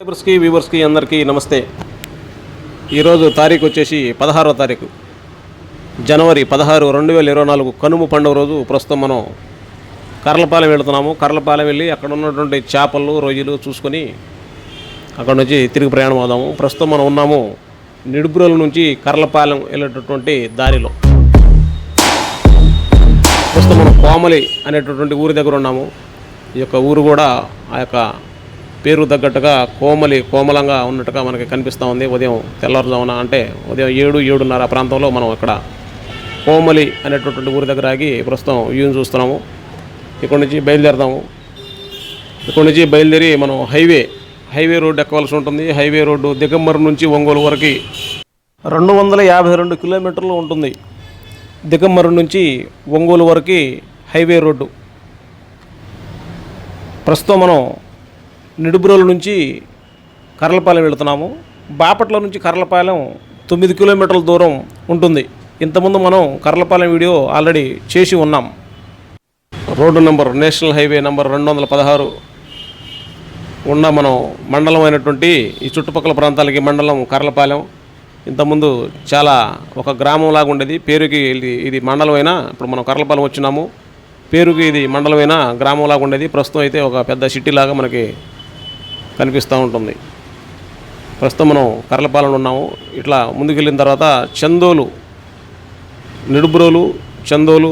సబ్స్క్రైబర్స్కి వ్యూవర్స్కి అందరికీ నమస్తే. ఈరోజు తారీఖు వచ్చేసి పదహారో తారీఖు. జనవరి పదహారు రెండు వేల ఇరవై నాలుగు కనుమ పండుగ రోజు ప్రస్తుతం మనం కర్లపాలెం వెళుతున్నాము. కర్లపాలెం వెళ్ళి అక్కడ ఉన్నటువంటి చేపలు రొయ్యలు చూసుకొని అక్కడ నుంచి తిరిగి ప్రయాణం అవుదాము. ప్రస్తుతం మనం ఉన్నాము నిడుబ్రోల నుంచి కర్లపాలెం వెళ్ళేటటువంటి దారిలో. ప్రస్తుతం మనం కోమలి అనేటటువంటి ఊరి దగ్గర ఉన్నాము. ఈ యొక్క ఊరు కూడా ఆ యొక్క పేరు తగ్గట్టుగా కోమలి కోమలంగా ఉన్నట్టుగా మనకి కనిపిస్తూ ఉంది. ఉదయం తెల్లవారుజామున అంటే ఉదయం ఏడు ఏడున్నర ప్రాంతంలో మనం ఇక్కడ కోమలి అనేటటువంటి ఊరి దగ్గర ఆగి ప్రస్తుతం వ్యూని చూస్తున్నాము. ఇక్కడ నుంచి బయలుదేరదాము. ఇక్కడ నుంచి బయలుదేరి మనం హైవే హైవే రోడ్డు ఎక్కవలసి ఉంటుంది. హైవే రోడ్డు దిగంబరం నుంచి ఒంగోలు వరకు రెండు వందల యాభై రెండు కిలోమీటర్లు ఉంటుంది. దిగంబరం నుంచి ఒంగోలు వరకు హైవే రోడ్డు. ప్రస్తుతం మనం నిడుబ్రోల నుంచి కర్లపాలెం వెళుతున్నాము. బాపట్ల నుంచి కర్లపాలెం తొమ్మిది కిలోమీటర్ల దూరం ఉంటుంది. ఇంతకుముందు మనం కర్లపాలెం వీడియో ఆల్రెడీ చేసి ఉన్నాం. Road number national highway number రెండు వందల పదహారు ఉన్న మనం మండలం అయినటువంటి ఈ చుట్టుపక్కల ప్రాంతాలకి మండలం కర్లపాలెం ఇంతకుముందు చాలా ఒక గ్రామం లాగా ఉండేది. పేరుకి ఇది ఇది మండలం అయినా ఇప్పుడు మనం కర్లపాలెం వచ్చినాము. పేరుకి ఇది మండలమైనా గ్రామం లాగా ఉండేది. ప్రస్తుతం అయితే ఒక పెద్ద సిటీ లాగా మనకి కనిపిస్తూ ఉంటుంది. ప్రస్తుతం మనం కర్లపాలెం ఉన్నాము. ఇట్లా ముందుకెళ్ళిన తర్వాత చందోలు నిడుబ్రోలు చందోలు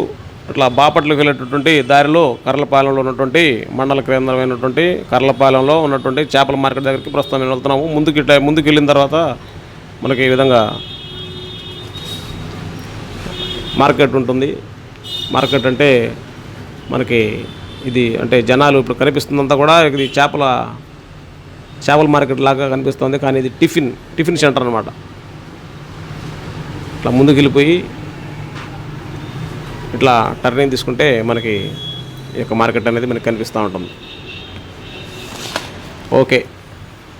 ఇట్లా బాపట్లకు వెళ్ళేటటువంటి దారిలో కర్లపాలెంలో ఉన్నటువంటి మండల కేంద్రమైనటువంటి కర్లపాలెంలో ఉన్నటువంటి చేపల మార్కెట్ దగ్గరికి ప్రస్తుతం నేను వెళ్తున్నాము. ముందుకు ఇట్లా ముందుకు వెళ్ళిన తర్వాత మనకి ఈ విధంగా మార్కెట్ ఉంటుంది. మార్కెట్ అంటే మనకి ఇది అంటే జనాలు ఇప్పుడు కనిపిస్తుందంతా కూడా ఇది చేపల చేపల మార్కెట్ లాగా కనిపిస్తుంది. కానీ ఇది టిఫిన్ టిఫిన్ సెంటర్ అనమాట ఇట్లా ముందుకు వెళ్ళిపోయి ఇట్లా టర్నింగ్ తీసుకుంటే మనకి ఈ యొక్క మార్కెట్ అనేది మనకి కనిపిస్తూ ఉంటుంది. ఓకే.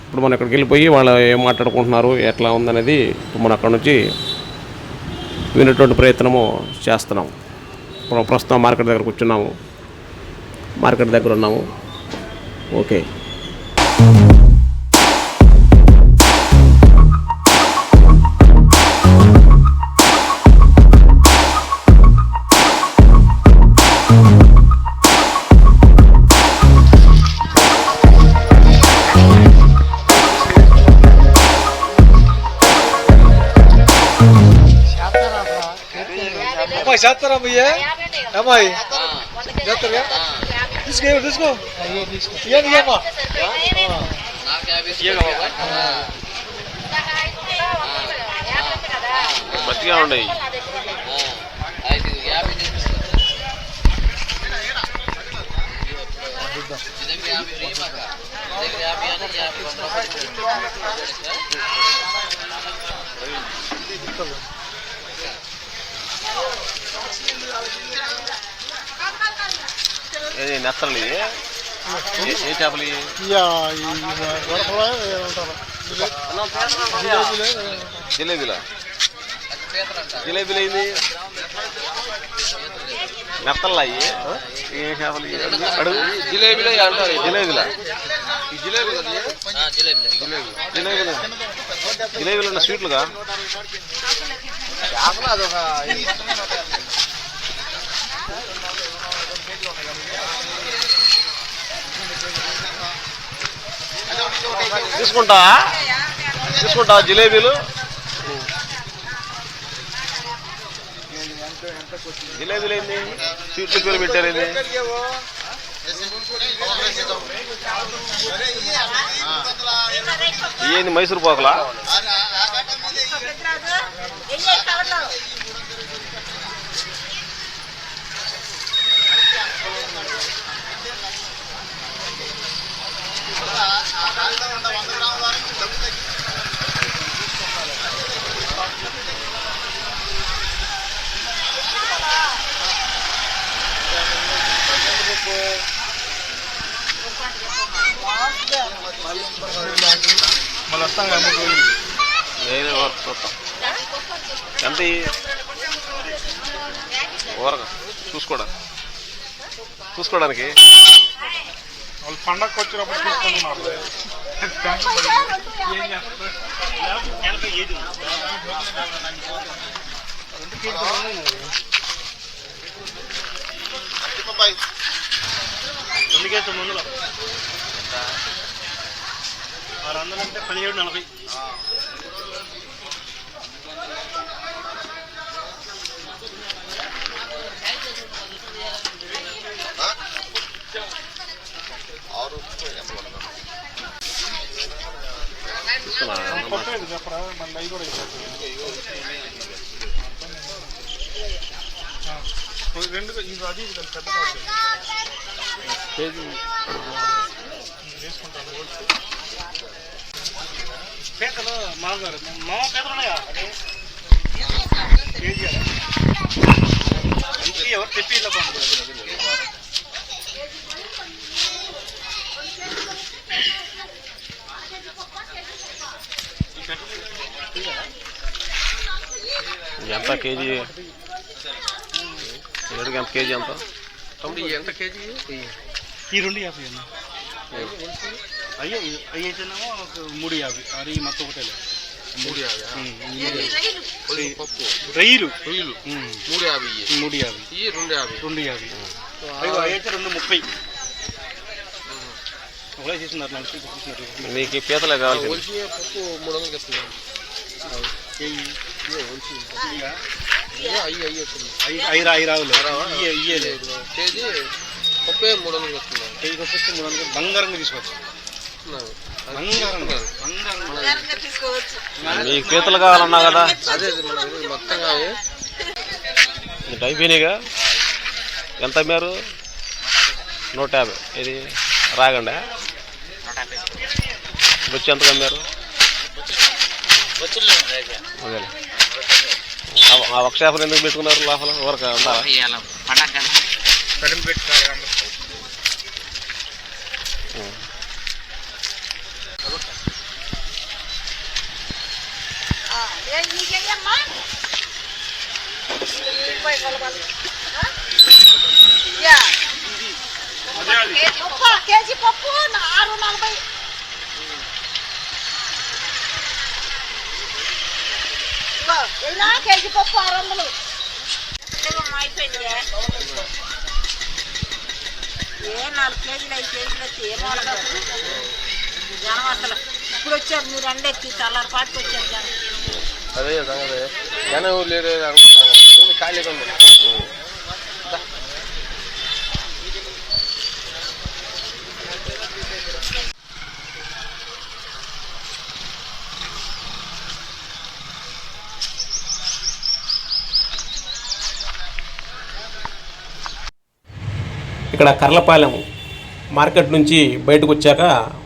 ఇప్పుడు మనం ఇక్కడికి వెళ్ళిపోయి వాళ్ళు ఏం మాట్లాడుకుంటున్నారు ఎట్లా ఉందనేది మనం అక్కడ నుంచి వినేటువంటి ప్రయత్నము చేస్తున్నాము. ఇప్పుడు ప్రస్తుతం మార్కెట్ దగ్గర కూర్చున్నాము. మార్కెట్ దగ్గర ఉన్నాము. ఓకే. అమ్మాయి చేస్తారా అమ్మయ్యే అమ్మాయి చేస్తారా తీసుకో. తీసుకో ఇవ్వండి ఇవ్వమ్మా మంచిగా ఉన్నాయి. ఏది నెత్తలు? ఏ- చేపలు? జిలేబీలా జిలేబీలు? అయింది నెత్తలు అయ్యి ఏ చేపలు? అడుగు. జిలేబీలో అంటారు జిలేబీలా? జిలేబీ జిలేబీలు జిలేబీలు. ఉన్న స్వీట్లుగా? చేపలు అదొక తీసుకుంటా తీసుకుంటా జిలేబీలు? జిలేబీలు ఏంది స్వీట్లు పెట్టారు ఏంది? ఏంది మైసూర్ పాకులా? మళ్ళీ వస్తాం కదా నేనే చూస్తాం ఎంత ఊరగా చూసుకోవడానికి చూసుకోవడానికి? వాళ్ళు పండగకి వచ్చినప్పుడు తీసుకుంటున్నారు ఏం చేస్తారు వందలు ఆరు వందలు అంటే పదిహేడు నలభై కొట్టేది చెప్పరా మళ్ళీ అవి కూడా ఇస్తారు. ఆ, రెండు అది పెద్ద వేసుకుంటాను పీతలు మామగారు మామ పేదలు ఉన్నాయా కేజీ ఎవరు తెప్పి ఇలా ఎంత కేజీ? ఏడుకి ఎంత కేజీ ఎంత? తమ్ముడు ఎంత కేజీ? ఈ రెండు యాభై అన్న. అయ్యో అయ్యి అయితేనేమో ఒక మూడు యాభై. అది మొత్తం ఒకటే మూడు యాభై పప్పు. రొయ్యలు? రొయ్యలు. మూడు యాభై. మూడు యాభై. ఇయ్యి రెండు యాభై. రెండు యాభై. అయితే రెండు ముప్పై. ఒకటే చేస్తున్నారు నడిచి చూస్తున్నారు నీకు పీతలే కావాలి పప్పు మూడు వందలకి ఇస్తున్నాను ఐదు ఐదు రావులు ఇయ్యే కేజీ పప్పే మూడు వందలకి ఇస్తున్నాను కేజీకి వచ్చేసి మూడు వందలు బంగారంగా తీసుకోవచ్చు పీతలు కావాలన్నా కదా అదే మొత్తం అయిపోయినాయిగా ఎంత అమ్మారు నూట యాభై ఇది రాగండి బొచ్చు ఎంతకు అమ్మారు అదేలే ఆ- చేపలు ఎందుకు పెట్టుకున్నారు? లోపల ఊరక పప్పు. కేజీ పప్పు. ఆరు నలభై ఇదిగో, వెళ్ళినా కేజీ పప్పు ఆరు వందలు. అయిపోయింది ఏ నాలుగు కేజీలు ఐదు కేజీలు వచ్చి ఏం వాడతారు? జనం అసలు. ఇప్పుడు వచ్చారు మీరు తెల్లారి పాటికి వచ్చారు జనం. అదే సంగతి జనం లేరు అనుకుంటాను ఖాళీగా ఉంది ఇక్కడ కర్లపాలెం మార్కెట్ నుంచి బయటకు వచ్చాక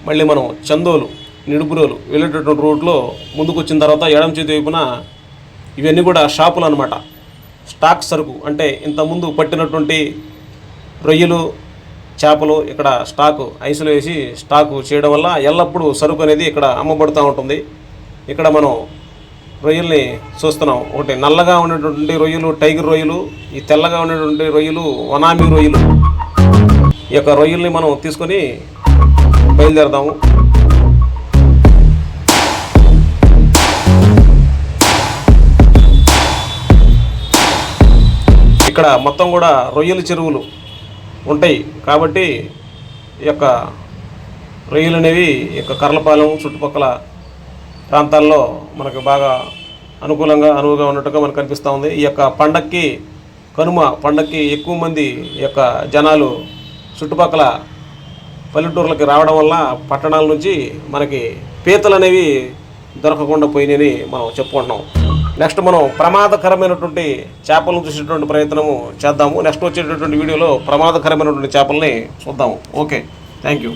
మళ్ళీ మనం చందోలు నిడుపురోలు వెళ్ళేటటువంటి రూట్లో ముందుకు వచ్చిన తర్వాత ఎడం చేతి వైపున ఇవన్నీ కూడా షాపులు అనమాట స్టాక్ సరుకు అంటే ఇంతకుముందు పట్టినటువంటి రొయ్యలు చేపలు ఇక్కడ స్టాకు ఐసులు వేసి స్టాకు చేయడం వల్ల ఎల్లప్పుడూ సరుకు అనేది ఇక్కడ అమ్మబడుతూ ఉంటుంది. ఇక్కడ మనం రొయ్యల్ని చూస్తున్నాం. ఒకటి నల్లగా ఉన్నటువంటి రొయ్యలు టైగర్ రొయ్యలు ఈ తెల్లగా ఉన్నటువంటి రొయ్యలు వనామి రొయ్యలు. ఈ యొక్క రొయ్యల్ని మనం తీసుకొని బయలుదేరదాము. ఇక్కడ మొత్తం కూడా రొయ్యల చెరువులు ఉంటాయి. కాబట్టి ఈ యొక్క రొయ్యలు అనేవి ఈ యొక్క కర్లపాలెం చుట్టుపక్కల ప్రాంతాల్లో మనకు బాగా అనుకూలంగా అనువుగా ఉన్నట్టుగా మనకు కనిపిస్తూ ఉంది. ఈ యొక్క పండక్కి కనుమ పండక్కి ఎక్కువ మంది యొక్క జనాలు చుట్టుపక్కల పల్లెటూర్లకి రావడం వల్ల పట్టణాల నుంచి మనకి పీతలు అనేవి దొరకకుండా పోయినాయని మనం చెప్పుకుంటున్నాం. నెక్స్ట్ మనం ప్రమాదకరమైనటువంటి చేపలను చూసేటువంటి ప్రయత్నము చేద్దాము. నెక్స్ట్ వచ్చేటటువంటి వీడియోలో ప్రమాదకరమైనటువంటి చేపల్ని చూద్దాము. ఓకే. Thank you